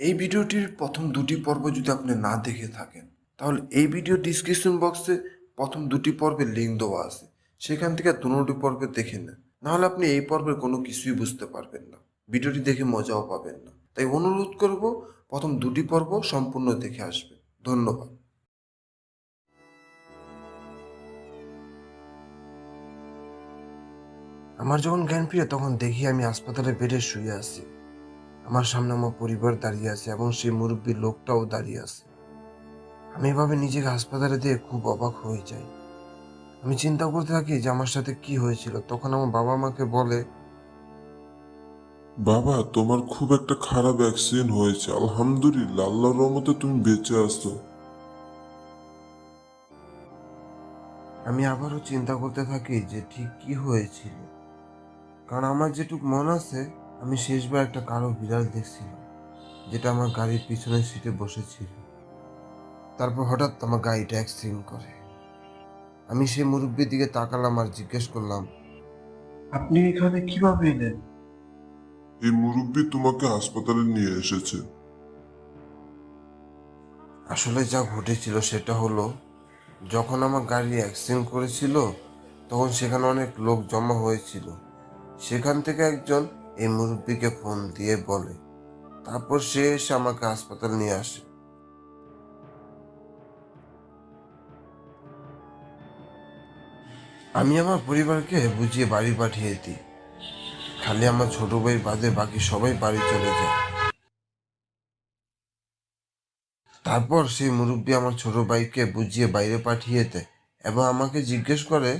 এই ভিডিওটির প্রথম দুটি পর্ব যদি আপনি না দেখে থাকেন, তাহলে এই ভিডিও ডিসক্রিপশন বক্সে প্রথম দুটি পর্বের লিঙ্ক দেওয়া আছে। সেখান থেকে দুটি পর্বে দেখে নেন। নাহলে আপনি এই পর্বের কোনো কিছুই বুঝতে পারবেন না। ভিডিওটি দেখে মজাও পাবেন না। তাই অনুরোধ করব, প্রথম দুটি পর্ব সম্পূর্ণ দেখে আসবেন। ধন্যবাদ। আমার যখন জ্ঞান ফিরে তখন দেখি আমি হাসপাতালে বেডে শুয়ে আছি। আমার সামনে আমার পরিবার দাঁড়িয়ে আছে এবং সেই মুরব্বী লোকটাও দাঁড়িয়ে আছে। আমি এভাবে নিজেকে হাসপাতালে দিয়ে খুব অবাক হয়ে যাই। আমি চিন্তা করতে থাকি যে আমার সাথে কি হয়েছিল। তখন আমার বাবা মাকে বলে বাবা তোমার খুব একটা খারাপ অ্যাক্সিডেন্ট হয়েছে। আলহামদুলিল্লাহ আল্লাহর রহমতে তুমি বেঁচে আছো। আমি আবারও চিন্তা করতে থাকি যে ঠিক কি হয়েছিল। কারণ আমার যেটুক মনে আছে আমি শেষবার একটা কালো বিড়াল দেখছিলাম যেটা আমার গাড়ির পিছনের সিটে বসেছিল। তারপর হঠাৎ আমার গাড়িটা অ্যাক্সিডেন্ট করে। আমি সেই মুরব্বীর দিকে তাকালাম আর জিজ্ঞেস করলাম আপনি এখানে কীভাবে এলেন? এই মুরব্বী তোমাকে হাসপাতালে নিয়ে এসেছে। আসলে যা ঘটেছিল সেটা হলো যখন আমার গাড়ি অ্যাক্সিডেন্ট করেছিল তখন সেখানে অনেক লোক জমা হয়েছিল। সেখান থেকে একজন এই মুরব্বীকে ফোন দিয়ে বলে, তারপর সে এসে আমাকে হাসপাতাল নিয়ে আসে। আমি আমার পরিবারকে বুঝিয়ে বাড়ি পাঠিয়ে দিই। খালি আমার ছোট ভাই বাদে বাকি সবাই বাড়ি চলে যায়। তারপর সেই মুরব্বী আমার ছোট ভাইকে বুঝিয়ে বাইরে পাঠিয়ে দেয় এবং আমাকে জিজ্ঞেস করে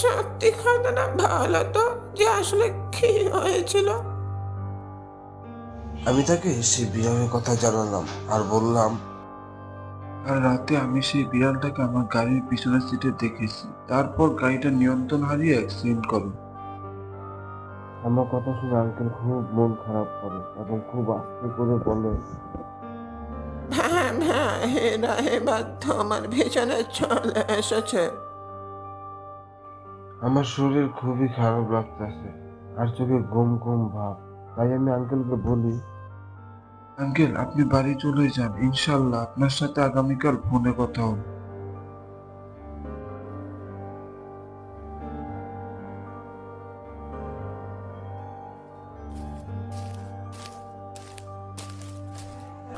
সত্যি ঘটনা ভালো তো যে আসলে কি হয়েছিল? আমি তাকে সেই বিড়ালের কথা জানালাম আর বললাম আর রাতে আমি সেই বিড়ালটাকে আমার গাড়ির পিছনের সিটে দেখেছি। তারপর গাড়িটা নিয়ন্ত্রণ হারিয়ে অ্যাক্সিডেন্ট করে। আমার কথা শুনে আঙ্কেল খুব মন খারাপ করে এবং খুব আস্তে করে বলে হ্যাঁ হ্যাঁ হে এরা এবার তোমার পিছনে চলে এসেছে। আমার শরীর খুবই খারাপ লাগতেছে আর চোখে ঘুম ঘুম ভাব। তাই আমি আঙ্কেলকে বলি আঙ্কেল আপনি বাড়ি চলে যান। ইনশাল্লাহ আপনার সাথে আগামীকাল ফোনে কথা হবে।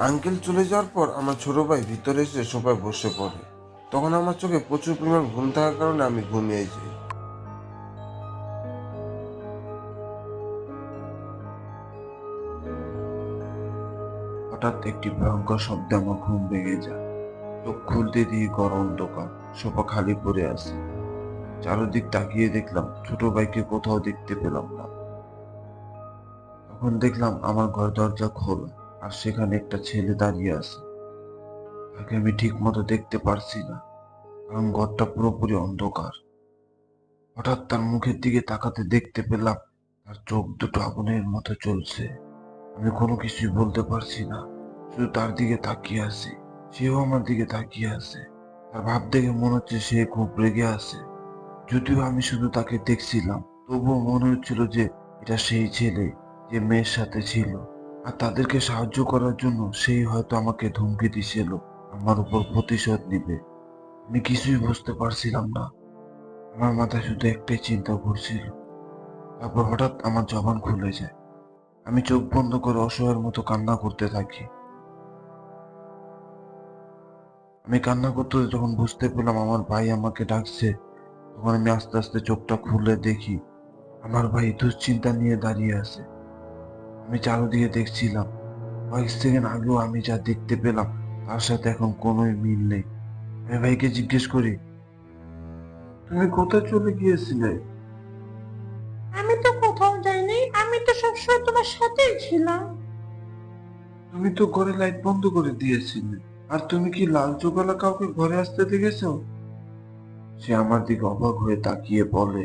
আঙ্কেল চলে যাওয়ার পর আমার ছোট ভাই ভিতরে এসে সবাই বসে পড়ে। তখন আমার চোখে প্রচুর পরিমাণ ঘুম থাকার কারণে আমি ঘুমিয়ে যাই। হঠাৎ একটি ভয়ঙ্কর শব্দে আমার ঘুম ভেঙে যায়। চোখ খুলতে দিয়ে গরম অন্ধকার, সোফা খালি পড়ে আছে। চারদিক তাকিয়ে দেখলাম, ছোট ভাইকে কোথাও দেখতে পেলাম না। তখন দেখলাম আমার ঘর দরজা খোলা, আর সেখানে একটা ছেলে দাঁড়িয়ে আছে। তাকে আমি ঠিক মতো দেখতে পারছি না, কারণ ঘরটা পুরোপুরি অন্ধকার। হঠাৎ তার মুখের দিকে তাকাতে দেখতে পেলাম, তার চোখ দুটো আগুনের মতো চলছে আমি কোনো কিছুই বলতে পারছি না। শুধু তার দিকে তাকিয়ে আছি। সেও আমার দিকে তাকিয়ে আছে। তার ভাব দেখে মনে হচ্ছে সে খুব রেগে আছে। যদিও আমি শুধু তাকে দেখছিলাম, তবুও মনে হচ্ছিল যে এটা সেই ছেলে যে মেয়ের সাথে ছিল। আর তাদেরকে সাহায্য করার জন্য সেই হয়তো আমাকে ধমকি দিছিল, আমার উপর প্রতিশোধ নিবে। আমি কিছুই বুঝতে পারছিলাম না। আমার মাথায় শুধু একটাই চিন্তা ঘুরছিল। তারপর হঠাৎ আমার জবান খুলে যায়। আমি চোখ বন্ধ করে অসহায়ের মতো কান্না করতে থাকি। আমি কান্না করতে যখন বুঝতে পেলাম আমার ভাই আমাকে ডাকছে তখন আমি আস্তে আস্তে চোখটা খুলে দেখি আমার ভাই দুশ্চিন্তা নিয়ে দাঁড়িয়ে আছে। আমি চারদিকে দেখছিলাম। কয়েক সেকেন্ড আগেও আমি যা দেখতে পেলাম তার সাথে এখন কোনোই মিল নেই। আমি ভাইকে জিজ্ঞেস করি তুমি কোথায় চলে গিয়েছিলে? আমি তো কোথাও যাইনি আমি তো সবসময় তোমার সাথেই ছিলাম। তুমি তো ঘরে লাইট বন্ধ করে দিয়েছিলে। আর তুমি কি লাল চোখওয়ালা কাউকে ঘরে আসতে দেখেছ? সে আমার দিকে অবাক হয়ে তাকিয়ে বলে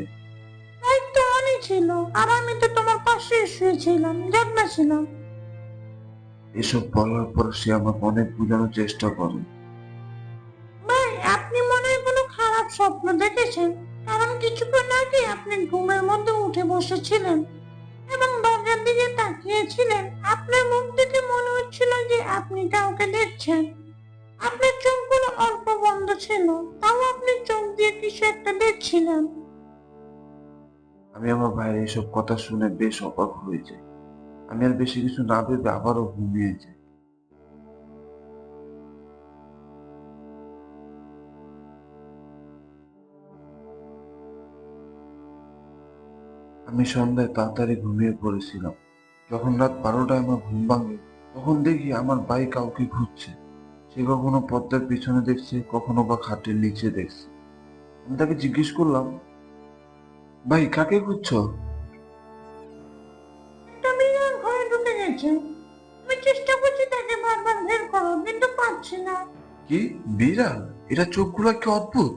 তো ছিল আর আমি তো তোমার পাশে শুয়েছিলাম জাগনা ছিলাম। এসব বলার পর সে আমাকে অনেক বোঝানোর চেষ্টা করে। ভাই আপনি মনে হয় কোনো খারাপ স্বপ্ন দেখেছেন কারণ কিছুক্ষণ আগে আপনি ঘুমের মধ্যে উঠে বসেছিলেন এবং দরজার দিকে তাকিয়েছিলেন। আপনার মুখ দেখে মনে হচ্ছিল যে আপনি কাউকে দেখছেন। আপনার চোখগুলো অল্প বন্ধ ছিল, তাও আপনি চোখ দিয়ে কিছু একটা দেখছিলেন। আমি আমার ভাইয়ের এইসব কথা শুনে বেশ অবাক হয়ে যাই। আমি আর বেশি কিছু না ভেবে আবারও ঘুমিয়ে যাই। আমি সন্ধ্যায় তাড়াতাড়ি ঘুমিয়ে পড়েছিলাম। যখন রাত বারোটায় আমার ঘুম ভাঙে, তখন দেখি আমার ভাই কাউকে খুঁজছে। সে কখনো পদ্মার পিছনে দেখছে কখনো বা খাটের নিচে দেখছে। আমি তাকে জিজ্ঞেস করলাম ভাই কাকে খুঁজছো? ঘরে ঢুকে গেছে। আমি চেষ্টা করছি তাকে বারবার বের করো কিন্তু পাচ্ছি না। কি? বিড়াল? এটা চোখগুলো কি অদ্ভুত?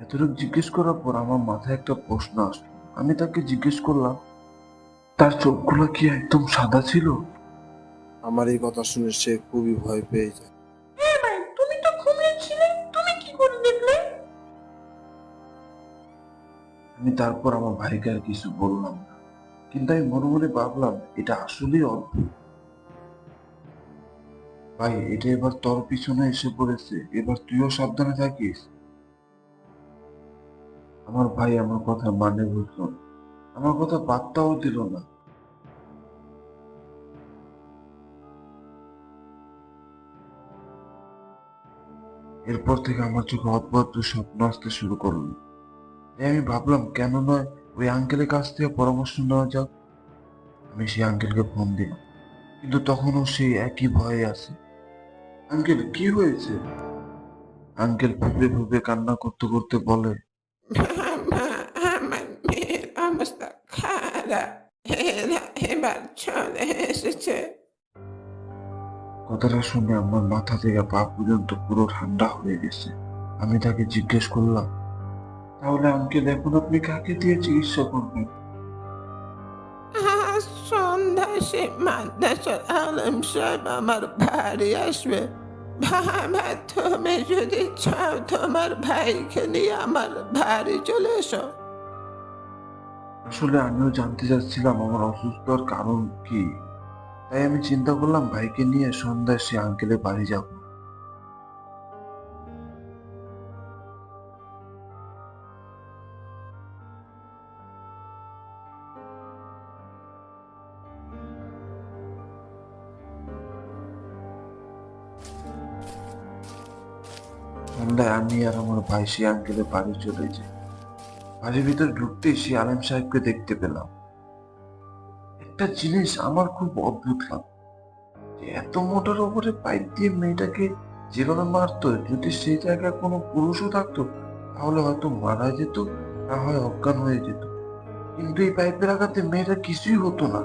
এতটুকু জিজ্ঞেস করার পর আমার মাথায় একটা প্রশ্ন আসলো। আমি তাকে জিজ্ঞেস করলাম তার চোখগুলো কি একদম সাদা ছিল? আমার এই কথা শুনে সে খুবই ভয় পেয়ে যায়। হ্যাঁ তুমি তো ঘুমিয়েছিলে তুমি কি করে দেখলে? আমি তারপর আমার ভাইকে আর কিছু বললাম না। কিন্তু আমি মনে মনে ভাবলাম এটা আসলেই অদ্ভুত। ভাই এটা এবার তোর পিছনে এসে পড়েছে। এবার তুইও সাবধানে থাকিস। আমার ভাই আমার কথা মানে বুঝলো না। আমার কথা পাত্তাও দিল না। এরপর থেকে আমার চোখে অদ্ভুত স্বপ্ন আসতে শুরু করল। তাই আমি ভাবলাম, কেন নয় ওই আঙ্কেলের কাছ থেকে পরামর্শ নেওয়া যাক। আমি সেই আঙ্কেলকে ফোন দিলাম, কিন্তু তখনও সেই একই ভয়ে আছে। আঙ্কেল, কি হয়েছে? আঙ্কেল ফুপে ফুপে কান্না করতে করতে বলে অবস্থা খারাপ। এবার চলে এসেছে। কথাটা শুনে আমার মাথা থেকে পা পর্যন্ত পুরো ঠান্ডা হয়ে গেছে। আমি তাকে জিজ্ঞেস করলাম তাহলে আঙ্কেল এখন আপনি কাকে দিয়ে চিকিৎসা করবেন? সন্ধ্যায় সে মাদ্রাসার আলম সাহেব আমার বাড়ি আসবে। বাবা তুমি যদি চাও তোমার ভাইকে নিয়ে আমার বাড়ি চলে এসো। আসলে আমিও জানতে চাচ্ছিলাম আমার অসুস্থতার কারণ কি। তাই আমি চিন্তা করলাম ভাইকে নিয়ে সন্ধ্যায় সে আঙ্কেলের বাড়ি যাব। সন্ধ্যায় আমি আর আমার ভাই সে আঙ্কেলের বাড়ি চলে যাই। বাড়ির ভিতর ঢুকতেই সে আলেম সাহেবকে দেখতে পেলাম। একটা জিনিস আমার খুব অদ্ভুত লাগল। যে এত মোটার উপরে পাইপ দিয়ে মেয়েটাকে যেভাবে মারতো, যদি সেই জায়গায় কোনো পুরুষও থাকতো, তাহলে হয়তো মারা যেত, না হয় অজ্ঞান হয়ে যেত। কিন্তু এই পাইপের আঘাতে মেয়েটা কিছুই হতো না।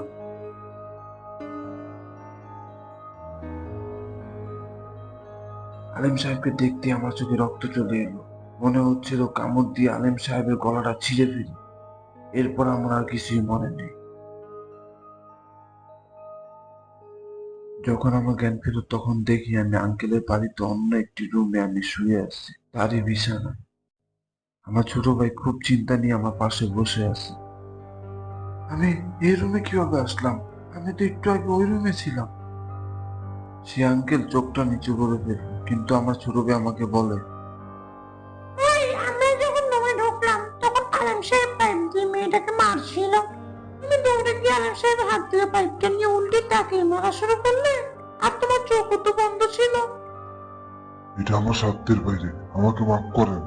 আলেম সাহেবকে দেখতে আমার চোখে রক্ত চলে এলো। মনে হচ্ছিল কামড় দিয়ে আলেম সাহেবের গলাটা ছিঁড়ে ফেলি। এরপর আমার আর কিছুই মনে নেই। যখন আমার জ্ঞান ফেরত তখন দেখি আমি আঙ্কেলের বাড়িতে অন্য একটি রুমে আমি শুয়ে আছি। তারই বিছানা। আমার ছোট ভাই খুব চিন্তা নিয়ে আমার পাশে বসে আছে। আমি এই রুমে কীভাবে আসলাম? আমি তো একটু আগে ওই রুমে ছিলাম। সে আঙ্কেল চোখটা নিচু করে ফেলল, কিন্তু আমার ছোট ভাই আমাকে বলে আমরা যখন রুমে ঢুকলাম, তখন আলম সাহেব দিয়ে মেয়েটাকে মারছিল। তুমি দৌড়ে গিয়ে আলম সাহেবের হাত থেকে পাইপটা নিয়ে উল্টে তাকে মারা শুরু করলে? আর তোমার চোখও তো বন্ধ ছিল। এটা আমার সাধ্যের বাইরে। আমাকে মাফ করেন।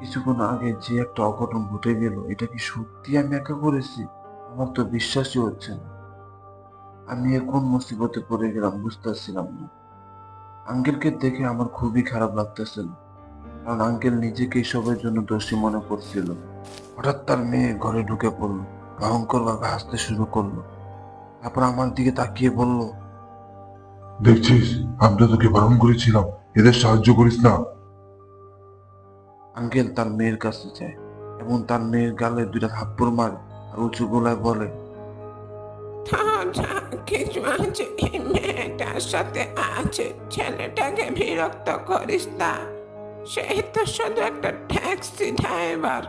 কিছুক্ষণ আগে যে একটা অঘটন ঘটে গেল এটা কি সত্যি আমি একা করেছি? আমার তো বিশ্বাসই হচ্ছে না। আমি এ কোন মুসিবতে পড়ে গেলাম বুঝতেছিলাম না। আঙ্কেলকে দেখে আমার খুবই খারাপ লাগতেছিল। কারণ আঙ্কেল নিজেকে এসবের জন্য দোষী মনে করছিল। হঠাৎ তার মেয়ে ঘরে ঢুকে পড়ল ভয়ঙ্কর ভাবে হাসতে শুরু করল। তারপর আমার দিকে তাকিয়ে বলল দেখছিস আমি তো তোকে বারণ করেছিলাম এদের সাহায্য করিস না। আঙ্কেল তার মেয়ের কাছে যায় এবং তার মেয়ের গালে দুইটা থাপ্পড় মারে আর উঁচু গলায় বলে তো কিছু আছে এই মেয়েটার সাথে আছে ছেলেটাকে বিরক্ত করিস না। সে তো শুধু একটা ট্যাক্সি ড্রাইভার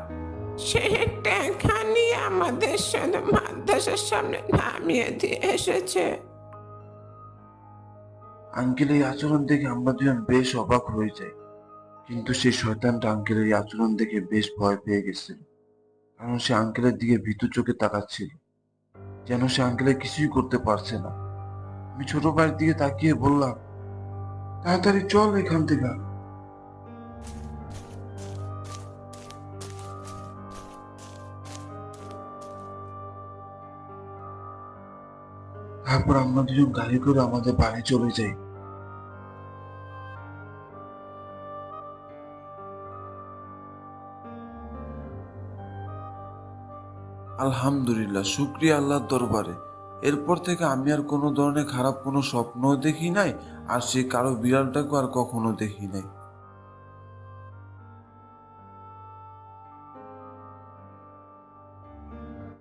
সে টাকা নিয়ে আমাদের শুধু মাদ্রাসার সামনে নামিয়ে দিয়ে এসেছে। আঙ্কেল, এই আচরণ দেখে আমরা দুজন বেশ অবাক হয়ে যাই। কিন্তু সেই শয়তানটা আঙ্কেলের এই আচরণ দেখে বেশ ভয় পেয়ে গেছিল। কারণ সে আঙ্কেলের দিকে ভীতু চোখে তাকাচ্ছিল। যেন সে আঙ্কেলের কিছুই করতে পারছে না। আমি ছোট ভাইয়ের দিকে তাকিয়ে বললাম, তাড়াতাড়ি চল এখান থেকে। তারপর আমরা দুজন গাড়ি করে আমাদের বাড়ি চলে যাই। আলহামদুলিল্লাহ, শুক্রিয়া আল্লাহর দরবারে। এরপর থেকে আমি আর কোনো ধরনের খারাপ কোনো স্বপ্নও দেখি নাই, আর সে কারও বিড়ালটাকে আর কখনো দেখি নাই।